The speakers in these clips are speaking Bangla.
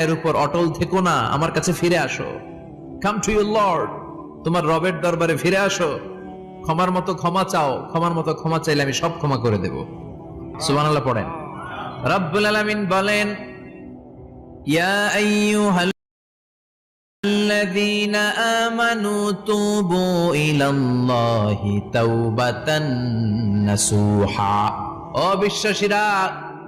এর উপর অটল থেকো না আমার কাছে ফিরে আসো কাম টু ইউর লর্ড তোমার রবের দরবারে ফিরে আসো ক্ষমার মতো ক্ষমা চাও ক্ষমার মতো ক্ষমা চাইলে আমি সব ক্ষমা করে দেব সুবহানাল্লাহ পড়েন রব্বুল আলামিন বলেন ইয়া আইয়ুহাল الذين آمنوا توبوا إلى الله توبة نصوحا অবিশ্বাসীরা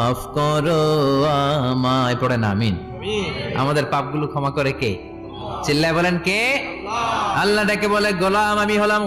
মাফ করো আমায় পড়ে না আমিন। আমাদের পাপগুলো ক্ষমা করে কে? চিল্লায় বলেন কে? আল্লাহ। ডেকে বলে গোলাম আমি হলাম